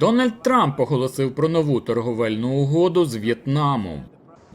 Дональд Трамп оголосив про нову торговельну угоду з В'єтнамом.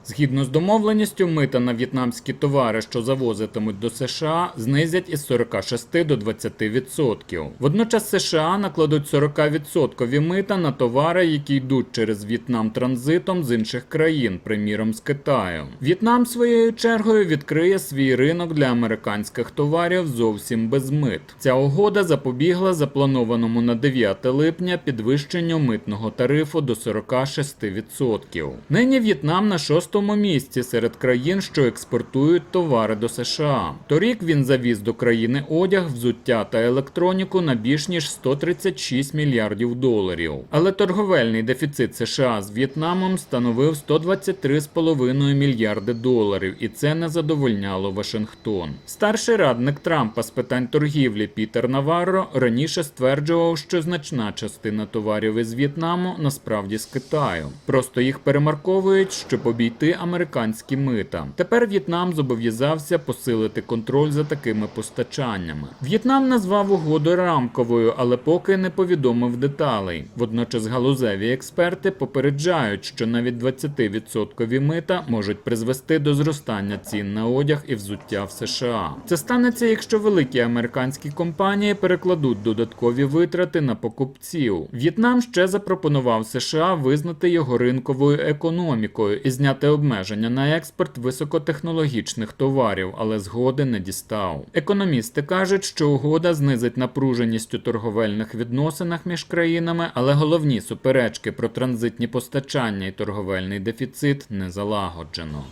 Згідно з домовленістю, мита на в'єтнамські товари, що завозитимуть до США, знизять із 46 до 20%. Водночас США накладуть 40% мита на товари, які йдуть через В'єтнам транзитом з інших країн, приміром з Китаю. В'єтнам своєю чергою відкриє свій ринок для американських товарів зовсім без мит. Ця угода запобігла запланованому на 9 липня підвищенню митного тарифу до 46%. Нині В'єтнам на шостому місці серед країн, що експортують товари до США. Торік він завіз до країни одяг, взуття та електроніку на більш ніж 136 мільярдів доларів. Але торговельний дефіцит США з В'єтнамом становив 123,5 мільярди доларів, і це не задовольняло Вашингтон. Старший радник Трампа з питань торгівлі Пітер Наварро раніше стверджував, що значна частина товарів із В'єтнаму насправді з Китаю. Просто їх перемарковують, щоб обійти американські мита. Тепер В'єтнам зобов'язався посилити контроль за такими постачаннями. В'єтнам назвав угоду рамковою, але поки не повідомив деталей. Водночас галузеві експерти попереджають, що навіть 20% мита можуть призвести до зростання цін на одяг і взуття в США. Це станеться, якщо великі американські компанії перекладуть додаткові витрати на покупців. В'єтнам ще запропонував США визнати його ринковою економікою і зняти обмеження на експорт високотехнологічних товарів, але згоди не дістав. Економісти кажуть, що угода знизить напруженість у торговельних відносинах між країнами, але головні суперечки про транзитні постачання і торговельний дефіцит не залагоджено.